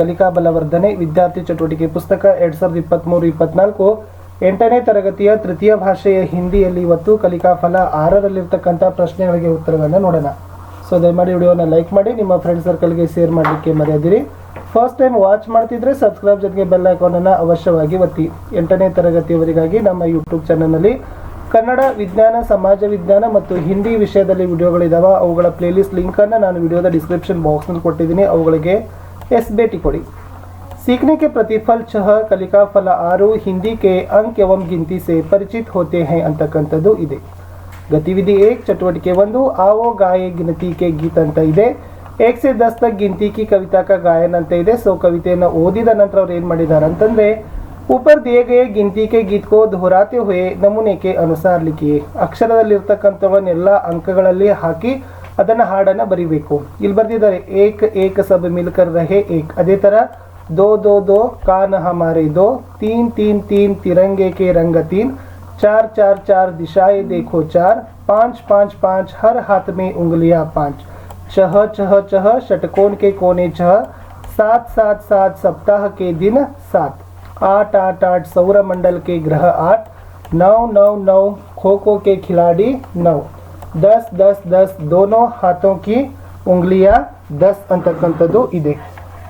ಕಲಿಕಾ ಬಲವರ್ಧನೆ ವಿದ್ಯಾರ್ಥಿ ಚಟುವಟಿಕೆ ಪುಸ್ತಕ ಎರಡ್ ಸಾವಿರದ ಇಪ್ಪತ್ತ್ಮೂರು ಇಪ್ಪತ್ನಾಲ್ಕು. ಎಂಟನೇ ತರಗತಿಯ ತೃತೀಯ ಭಾಷೆಯ ಹಿಂದಿಯಲ್ಲಿ ಇವತ್ತು ಕಲಿಕಾ ಫಲ ಆರರಲ್ಲಿರ್ತಕ್ಕಂಥ ಪ್ರಶ್ನೆಗಳಿಗೆ ಉತ್ತರಗಳನ್ನು ನೋಡೋಣ. ಸೊ ದಯಮಾಡಿ ವಿಡಿಯೋನ ಲೈಕ್ ಮಾಡಿ, ನಿಮ್ಮ ಫ್ರೆಂಡ್ ಸರ್ಕಲ್ಗೆ ಶೇರ್ ಮಾಡಲಿಕ್ಕೆ ಮರೆಯದಿರಿ. ಫಸ್ಟ್ ಟೈಮ್ ವಾಚ್ ಮಾಡ್ತಿದ್ರೆ ಸಬ್ಸ್ಕ್ರೈಬ್ ಜೊತೆಗೆ ಬೆಲ್ ಐಕಾನನ್ನು ಅವಶ್ಯವಾಗಿ ಒತ್ತಿ. ಎಂಟನೇ ತರಗತಿಯವರಿಗಾಗಿ ನಮ್ಮ ಯೂಟ್ಯೂಬ್ ಚಾನಲ್ನಲ್ಲಿ ಕನ್ನಡ ವಿಜ್ಞಾನ, ಸಮಾಜ ವಿಜ್ಞಾನ ಮತ್ತು ಹಿಂದಿ ವಿಷಯದಲ್ಲಿ ವಿಡಿಯೋಗಳಿದಾವೆ. ಅವುಗಳ ಪ್ಲೇಲಿಸ್ಟ್ ಲಿಂಕನ್ನು ನಾನು ವಿಡಿಯೋದ ಡಿಸ್ಕ್ರಿಪ್ಷನ್ ಬಾಕ್ಸ್ನಲ್ಲಿ ಕೊಟ್ಟಿದ್ದೀನಿ. ಅವುಗಳಿಗೆ ಎಸ್ ಭೇಟಿ ಕೊಡಿ सीखने के प्रतिफल छह ಕಲಿಕಾ ಫಲ ಆರು ಹಿಂದಿ के अंक एवं गिनती से परिचित होते हैं ಅಂತಕ್ಕಂಥದ್ದು ಇದೆ ಗತಿವಿಧಿ ಏಕ್ ಚಟುವಟಿಕೆ ಒಂದು ಆವೋ ಗಾಯೆ ಗಿನತಿ ಕೆ ಗೀತ್ ಅಂತ ಇದೆ ಏಕ್ ಸೆ ದಸ್ ತಕ್ ಗಿನತಿ ಕಿ ಕವಿತಾ ಕಾ ಗಾಯನ್ ಅಂತ ಇದೆ ಸೊ ಕವಿತೆಯನ್ನು ಓದಿದ ನಂತರ ಅವ್ರು ಏನು ಮಾಡಿದ್ದಾರೆ ಅಂತಂದ್ರೆ ऊपर दिए गए गिनती के गीत को दोहराते हुए ನಮೂನೆ के ಅನುಸಾರ ಲಿಖಿಯೇ ಅಕ್ಷರದಲ್ಲಿರ್ತಕ್ಕಂಥವನ್ನೆಲ್ಲ ಅಂಕಗಳಲ್ಲಿ ಹಾಕಿ ಅದನ್ನ ಹಾಡನ್ನ ಬರಿಬೇಕು ಇಲ್ಲಿ ಬರ್ದಿದ್ದಾರೆ ಏಕ್ ಏಕ್ ಸಬ್ ಮಿಲ್ಕರ್ ರಹೆ ಏಕ್ ಅದೇ ತರ दो दो दो कान हमारे दो तीन तीन तीन तिरंगे के रंग तीन चार चार चार दिशाएं देखो चार पाँच पाँच पाँच हर हाथ में उंगलियां पाँच छह छह छह षटकोण के कोने छह सात सात सात सप्ताह के दिन सात आठ आठ आठ सौरमंडल के ग्रह आठ नौ नौ नौ खो खो के खिलाड़ी नौ ದಸ್ ದಸ್ ದಸ್ ದೋನೋ ಹಾಥೋ ಕಿ ಉಂಗ್ಲಿಯ ದಸ್ ಅಂತಕ್ಕಂಥದ್ದು ಇದೆ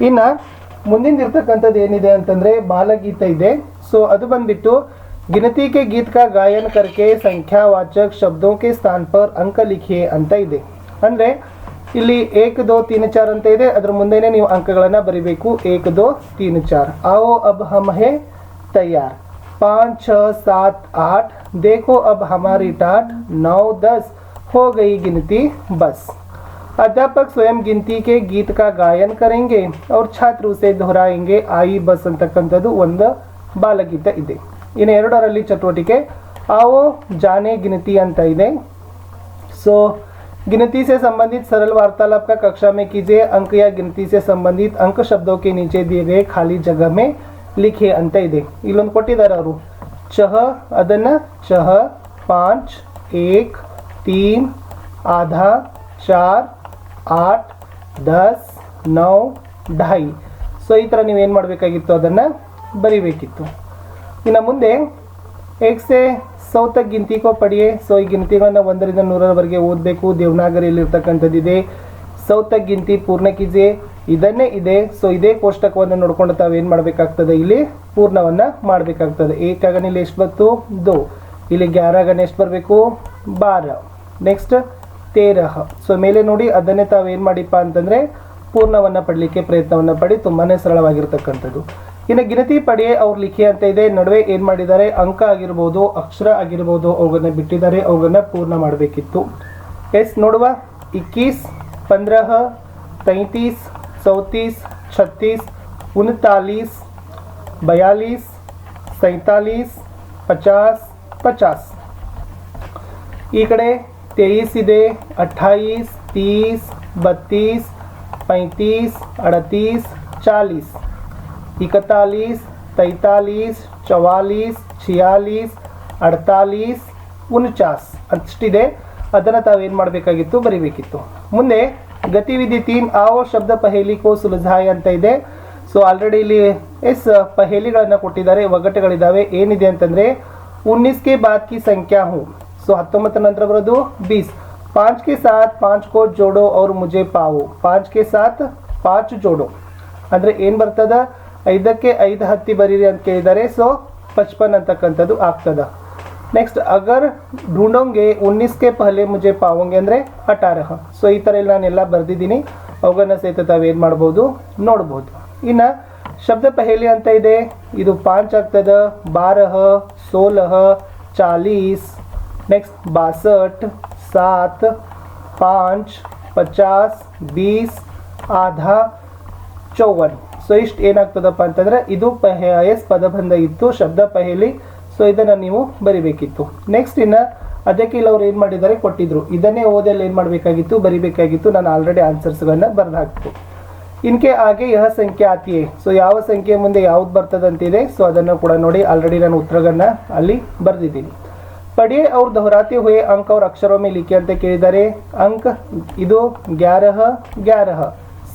ಇನ್ನು ಮುಂದಿನ ಇರ್ತಕ್ಕಂಥದ್ದು ಏನಿದೆ ಅಂತಂದರೆ ಬಾಲಗೀತ ಇದೆ ಸೊ ಅದು ಬಂದ್ಬಿಟ್ಟು ಗಿನತಿಕೆ ಗೀತ್ ಕಾ ಗಾಯನ ಕರ್ಕೆ ಸಂಖ್ಯಾವಾಚಕ್ ಶಬ್ದೋಕೆ ಸ್ಥಾನ ಪರ್ ಅಂಕ ಲಿಖಿಯೆ ಅಂತ ಇದೆ ಅಂದರೆ ಇಲ್ಲಿ ಏಕ್ ದೋ ತೀನ್ ಚಾರ್ ಅಂತ ಇದೆ ಅದ್ರ ಮುಂದೆನೇ ನೀವು ಅಂಕಗಳನ್ನು ಬರಿಬೇಕು ಏಕ್ ದೋ ತೀನ್ ಚಾರ್ ಆವೋ ಅಬ್ ಹಮ್ ಹೇ ತಯಾರ್ ಪಾಂಚ್ ಛ ಸಾತ್ ಆಟ್ ದೇಖೋ ಅಬ್ ಹಮಾರಿ ಟಾಟ್ ನೌ ದಸ್ हो गई गिनती बस अध्यापक स्वयं गिनती के गीत का गायन करेंगे और छात्र उसे दोहराएंगे आई बस ಅಂತಕ್ಕಂಥದ್ದು ಒಂದು ಬಾಲಗೀತ ಇದೆ ಇನ್ನು ಎರಡರಲ್ಲಿ ಚಟುವಟಿಕೆ ಆವೋ ಜಾನೆ ಗಿನತಿ ಅಂತ ಇದೆ सो गिनती से संबंधित सरल वार्तालाप का कक्षा में कीजिए अंक या गिनती से संबंधित अंक शब्दों के नीचे दिए गए खाली जगह में लिखे ಅಂತ ಇದೆ ಇಲ್ಲೊಂದು ಕೊಟ್ಟಿದ್ದಾರೆ ಅವರು ಚಹ ಅದನ್ನ ಚಹ ಪಾಂಚ್ ಏಕ್ ತೀನ್ ಆಧಾ ಚಾರ್ आठ ದಸ್ ನೌ ಢೈ ಸೊ ಈ ಥರ ನೀವೇನು ಮಾಡಬೇಕಾಗಿತ್ತು? ಅದನ್ನು ಬರಿಬೇಕಿತ್ತು. ಇನ್ನು ಮುಂದೆ, ಎಕ್ಸೆ, ಸೌತ ಗಿಂತಿಕೋ ಪಡಿಯೆ. ಸೊ ಈ ಗಿಂತಿಗಳನ್ನು ಒಂದರಿಂದ ನೂರರವರೆಗೆ ಓದಬೇಕು. ದೇವನಾಗರಿಯಲ್ಲಿ ಇರ್ತಕ್ಕಂಥದ್ದಿದೆ. ಗಿಂತಿ ಪೂರ್ಣಕ್ಕಿದೆ ಇದನ್ನೇ ಇದೆ. ಸೊ ಇದೇ ಕೋಷ್ಟಕವನ್ನು ನೋಡ್ಕೊಂಡು ತಾವೇನು ಮಾಡಬೇಕಾಗ್ತದೆ? ಇಲ್ಲಿ ಪೂರ್ಣವನ್ನು ಮಾಡಬೇಕಾಗ್ತದೆ. ಏಕಾಗನ ಇಲ್ಲಿ ಎಷ್ಟು ಬಂತು ದೋ. ಇಲ್ಲಿ ಗ್ಯಾರಾಗನ ಎಷ್ಟು ಬರಬೇಕು? ಬಾರ. ನೆಕ್ಸ್ಟ್ ತೇರಹ. ಸೊ ಮೇಲೆ ನೋಡಿ, ಅದನ್ನೇ ತಾವು ಏನು ಮಾಡಿಪ್ಪ ಅಂತಂದರೆ, ಪೂರ್ಣವನ್ನು ಪಡಲಿಕ್ಕೆ ಪ್ರಯತ್ನವನ್ನು ಪಡಿ ತುಂಬಾ ಸರಳವಾಗಿರ್ತಕ್ಕಂಥದ್ದು. ಇನ್ನು ಗಿನತಿ ಪಡೆ ಅವ್ರು ಲಿಖಿ ಅಂತ ಇದೆ, ನಡುವೆ ಏನು ಮಾಡಿದ್ದಾರೆ, ಅಂಕ ಆಗಿರ್ಬೋದು, ಅಕ್ಷರ ಆಗಿರ್ಬೋದು ಅವುಗಳನ್ನ ಬಿಟ್ಟಿದ್ದಾರೆ ಅವುಗಳನ್ನ ಪೂರ್ಣ ಮಾಡಬೇಕಿತ್ತು. ಎಸ್, ನೋಡುವ. ಇಕ್ಕೀಸ್, ಪಂದ್ರಹ ತೈತೀಸ್ ಚೌತೀಸ್ ಛತ್ತೀಸ್, ಉನ್ತಾಲೀಸ್, ಬಯಾಲೀಸ್, ಸೈತಾಲೀಸ್, ಪಚಾಸ್ ಪಚಾಸ್. ಈ ಕಡೆ तेईस दे, अट्ठाईस, तीस, बत्तीस, पैंतीस, अड़तीस, चालीस, इकतालीस, तैतालीस, चवालीस, छियालीस ಅಡ್ತಾಲೀಸ್ ಉನ್ಚಾಸ್ ಅಷ್ಟಿದೆ ಅದನ್ನು ತಾವೇನು ಮಾಡಬೇಕಾಗಿತ್ತು? ಬರಿಬೇಕಿತ್ತು. ಮುಂದೆ ಗತಿವಿಧಿ ತೀನ್ ಆವೋ ಶಬ್ದ ಪಹೇಲಿ ಕೋ ಸುಲಜಾಯ ಅಂತ ಇದೆ. ಸೊ ಆಲ್ರೆಡಿ ಇಲ್ಲಿ ಎಸ್ ಪಹೇಲಿಗಳನ್ನು ಕೊಟ್ಟಿದ್ದಾರೆ ಒಗಟುಗಳಿದ್ದಾವೆ ಏನಿದೆ ಅಂತಂದರೆ ಉನ್ನಿಸ್ಗೆ ಬಾದ್ ಕಿ ಸಂಖ್ಯಾ ಹೂ. ಸೊ ಹತ್ತೊಂಬತ್ತರ ನಂತರ ಬರೋದು ಬೀಸ್. ಪಾಂಚ್ ಕೆ ಸಾತ್, ಪಾಂಚ್ ಕೋ ಜೋಡೋ ಅವ್ರು ಮುಜೆ ಪಾವು. ಪಾಂಚ್ ಕೆ ಸಾತ್, ಪಾಚ್ ಜೋಡೋ. ಅಂದರೆ ಏನು ಬರ್ತದ? ಐದಕ್ಕೆ ಐದು ಹತ್ತಿ ಬರೀರಿ ಅಂತ ಕೇಳಿದರೆ. ಸೊ ಪಚ್ಪನ್ ಅಂತಕ್ಕಂಥದ್ದು ಆಗ್ತದ. ನೆಕ್ಸ್ಟ್ ಅಗರ್ ಢೂಂಡೋಂಗೆ ಉನ್ನಿಸ್ಗೆ ಪಹಲೆ ಮುಜೆ ಪಾವಂಗೆ ಅಂದರೆ ಅಟಾರಹ. ಸೊ ಈ ಥರ ಎಲ್ಲ ನಾನೆಲ್ಲ ಬರೆದಿದ್ದೀನಿ. ಅವುಗಳನ್ನ ಸಹಿತ ತಾವೇನು ಮಾಡ್ಬೋದು? ನೋಡ್ಬೋದು. ಇನ್ನು ಶಬ್ದ ಪಹೇಲಿ ಅಂತ ಇದೆ. ಇದು ಪಾಂಚ್ ಆಗ್ತದ. ಬಾರಹ, ಸೋಲಹ, ಚಾಲೀಸ್. ನೆಕ್ಸ್ಟ್ बासठ, सात, पाँच ಪಚಾಸ್ ಬೀಸ್ ಆಧಾ ಚೌವನ್ ಸೊ ಇಷ್ಟು ಏನಾಗ್ತದಪ್ಪ ಅಂತಂದ್ರೆ ಇದು ಪಹ ಎಸ್ ಪದಬಂಧ ಇತ್ತು ಶಬ್ದ ಪಹೇಲಿ. ಸೊ ಇದನ್ನು ನೀವು ಬರಿಬೇಕಿತ್ತು. ನೆಕ್ಸ್ಟ್ ಇನ್ನು ಅದಕ್ಕೆ ಇಲ್ಲಿ ಅವ್ರು ಏನು ಮಾಡಿದ್ದಾರೆ? ಕೊಟ್ಟಿದ್ರು. ಇದನ್ನೇ ಓದೆಲ್ಲ ಏನು ಮಾಡಬೇಕಾಗಿತ್ತು? ಬರಿಬೇಕಾಗಿತ್ತು. ನಾನು ಆಲ್ರೆಡಿ ಆನ್ಸರ್ಸ್ಗಳನ್ನು ಬರೆದು ಹಾಕ್ತು ಇನ್ಕೆ ಹಾಗೆ ಯಹ ಸಂಖ್ಯೆ ಆತಿಯೇ. ಸೊ ಯಾವ ಸಂಖ್ಯೆ ಮುಂದೆ ಯಾವ್ದು ಬರ್ತದಂತಿದೆ? ಸೊ ಅದನ್ನು ಕೂಡ ನೋಡಿ. ಆಲ್ರೆಡಿ ನಾನು ಉತ್ತರಗಳನ್ನ ಅಲ್ಲಿ ಬರೆದಿದ್ದೀನಿ. ಪಡೆ ಅವ್ರು ದೊಹರಾತಿ ಹುಯೆ ಅಂಕ್ ಅವ್ರ ಅಕ್ಷರೊಮ್ಮೆ ಲಿಖಿ ಅಂತ ಕೇಳಿದ್ದಾರೆ ಅಂಕ ಇದು ಗ್ಯಾರಹ ಗ್ಯಾರಹ,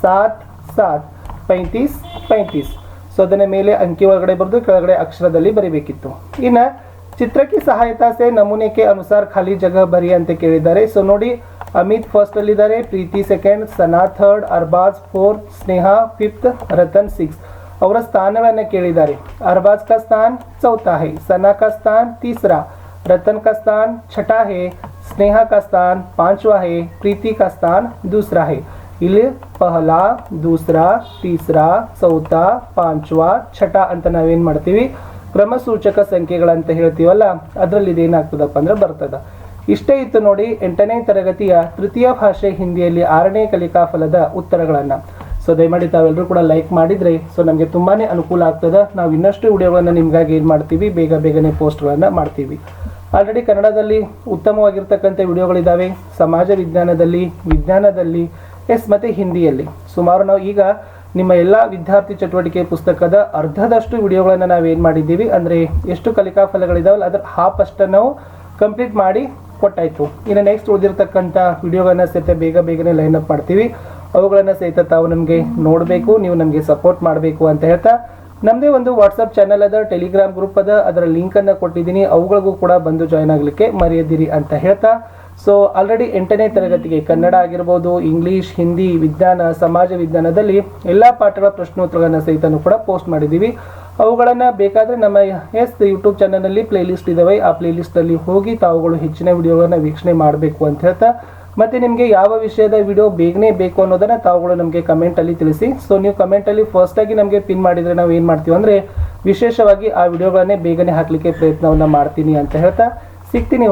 ಸಾತ್ ಸಾತ್, ಪೈಂತೀಸ್ ಪೈಂತೀಸ್. ಸೊ ಅದನ್ನ ಮೇಲೆ ಅಂಕಿ ಒಳಗಡೆ ಬರೆದು ಕೆಳಗಡೆ ಅಕ್ಷರದಲ್ಲಿ ಬರೀಬೇಕಿತ್ತು. ಇನ್ನು, ಚಿತ್ರಕ್ಕೆ ಸಹಾಯತಾ ಸೆ ನಮೂನೆಗೆ ಅನುಸಾರ ಖಾಲಿ ಜಗ ಬರಿ ಅಂತ ಕೇಳಿದ್ದಾರೆ ಸೊ ನೋಡಿ, Amit first ಅಲ್ಲಿದ್ದಾರೆ, Preeti second Sana third Arbaz fourth Sneha fifth Ratan six ಅವರ ಸ್ಥಾನಗಳನ್ನು ಕೇಳಿದ್ದಾರೆ. ಅರ್ಬಾಜ್ ಕಾ ಸ್ಥಾನ ಚೌಥಾ ಹೈ ಸನಾ ಕಾ ಸ್ಥಾನ, ತೀಸರಾ. रतन का स्थान छठा है स्नेहा का स्थान पांचवा है प्रीति का स्थान दूसरा है ಇಲ್ಲಿ ಪಹಲಾ ದೂಸರಾ ತೀಸರಾ ಚೌಥಾ ಪಾಂಚವಾ ಛಠ ಅಂತ ನಾವೇನ್ ಮಾಡ್ತೀವಿ ಕ್ರಮಸೂಚಕ ಸಂಖ್ಯೆಗಳಂತ ಹೇಳ್ತೀವಲ್ಲ ಅದರಲ್ಲಿ ಇದೇನಾಗ್ತದಪ್ಪ ಅಂದ್ರೆ ಬರ್ತದ ಇಷ್ಟೇ ಇತ್ತು ನೋಡಿ ಎಂಟನೇ ತರಗತಿಯ ತೃತೀಯ ಭಾಷೆ ಹಿಂದಿಯಲ್ಲಿ ಆರನೇ ಕಲಿಕಾ ಫಲದ ಉತ್ತರಗಳನ್ನ ಸೊ ದಯಮಾಡಿ ತಾವೆಲ್ಲರೂ ಕೂಡ ಲೈಕ್ ಮಾಡಿದರೆ ಸೊ ನಮಗೆ ತುಂಬಾ ಅನುಕೂಲ ಆಗ್ತದೆ. ನಾವು ಇನ್ನಷ್ಟು ವಿಡಿಯೋಗಳನ್ನು ನಿಮಗಾಗಿ ಏನು ಮಾಡ್ತೀವಿ. ಬೇಗ ಬೇಗನೆ ಪೋಸ್ಟ್ಗಳನ್ನು ಮಾಡ್ತೀವಿ. ಆಲ್ರೆಡಿ ಕನ್ನಡದಲ್ಲಿ ಉತ್ತಮವಾಗಿರ್ತಕ್ಕಂಥ ವಿಡಿಯೋಗಳಿದ್ದಾವೆ ಸಮಾಜ ವಿಜ್ಞಾನದಲ್ಲಿ ವಿಜ್ಞಾನದಲ್ಲಿ, ಎಸ್ ಮತ್ತು ಹಿಂದಿಯಲ್ಲಿ. ಸುಮಾರು ನಾವು ಈಗ ನಿಮ್ಮ ಎಲ್ಲ ವಿದ್ಯಾರ್ಥಿ ಚಟುವಟಿಕೆ ಪುಸ್ತಕದ ಅರ್ಧದಷ್ಟು ವಿಡಿಯೋಗಳನ್ನು ನಾವು ಏನು ಮಾಡಿದ್ದೀವಿ? ಅಂದರೆ ಎಷ್ಟು ಕಲಿಕಾ ಫಲಗಳಿದಾವಲ್ಲ ಅದರ ಹಾಫ್ ಅಷ್ಟನ್ನು ನಾವು ಕಂಪ್ಲೀಟ್ ಮಾಡಿ ಕೊಟ್ಟಾಯಿತು. ಇನ್ನು ನೆಕ್ಸ್ಟ್ ಉಳಿದಿರ್ತಕ್ಕಂಥ ವಿಡಿಯೋಗಳನ್ನು ಸಹಿತ ಬೇಗ ಬೇಗನೆ ಲೈನ್ ಅಪ್ ಮಾಡ್ತೀವಿ. ಅವುಗಳನ್ನು ಸಹಿತ ತಾವು ನಮಗೆ ನೋಡಬೇಕು, ನೀವು ನಮಗೆ ಸಪೋರ್ಟ್ ಮಾಡಬೇಕು ಅಂತ ಹೇಳ್ತಾ ನಮ್ಮದೇ ಒಂದು ವಾಟ್ಸಪ್ ಚಾನಲ್ ಅದ ಟೆಲಿಗ್ರಾಮ್ ಗ್ರೂಪ್ ಅದ ಅದರ ಲಿಂಕ್ ಅನ್ನ ಕೊಟ್ಟಿದ್ದೀನಿ, ಅವುಗಳಿಗೂ ಕೂಡ ಬಂದು ಜಾಯ್ನ್ ಆಗಲಿಕ್ಕೆ ಮರೆಯದಿರಿ ಅಂತ ಹೇಳ್ತಾ. ಸೊ ಆಲ್ರೆಡಿ ಎಂಟನೇ ತರಗತಿಗೆ ಕನ್ನಡ ಆಗಿರ್ಬೋದು ಇಂಗ್ಲಿಷ್ ಹಿಂದಿ ವಿಜ್ಞಾನ, ಸಮಾಜ ವಿಜ್ಞಾನದಲ್ಲಿ ಎಲ್ಲಾ ಪಾಠಗಳ ಪ್ರಶ್ನೋತ್ತರಗಳನ್ನು ಸಹಿತನು ಕೂಡ ಪೋಸ್ಟ್ ಮಾಡಿದ್ದೀವಿ. ಅವುಗಳನ್ನು ಬೇಕಾದ್ರೆ ನಮ್ಮ ಎಸ್ ಯೂಟ್ಯೂಬ್ ಚಾನಲ್ನಲ್ಲಿ ಪ್ಲೇಲಿಸ್ಟ್ ಇದಾವೆ, ಆ ಪ್ಲೇಲಿಸ್ಟಲ್ಲಿ ಹೋಗಿ ತಾವುಗಳು ಹೆಚ್ಚಿನ ವಿಡಿಯೋಗಳನ್ನು ವೀಕ್ಷಣೆ ಮಾಡಬೇಕು ಅಂತ ಹೇಳ್ತಾ. ಮತ್ತೆ ನಿಮಗೆ ಯಾವ ವಿಷಯದ ವಿಡಿಯೋ ಬೇಗನೆ ಬೇಕು ಅನ್ನೋದನ್ನ ತಾವುಗಳು ನಮಗೆ ಕಮೆಂಟ್ ಅಲ್ಲಿ ತಿಳಿಸಿ. ಸೊ ನೀವು ಕಮೆಂಟಲ್ಲಿ ಫಸ್ಟ್ ಆಗಿ ನಮಗೆ ಪಿನ್ ಮಾಡಿದ್ರೆ ನಾವು ಏನ್ ಮಾಡ್ತೀವಿ ಅಂದ್ರೆ ವಿಶೇಷವಾಗಿ ಆ ವಿಡಿಯೋಗಳನ್ನೇ ಬೇಗನೆ ಹಾಕ್ಲಿಕ್ಕೆ ಪ್ರಯತ್ನವನ್ನ ಮಾಡ್ತೀನಿ ಅಂತ ಹೇಳ್ತಾ ಸಿಗ್ತೀನಿ.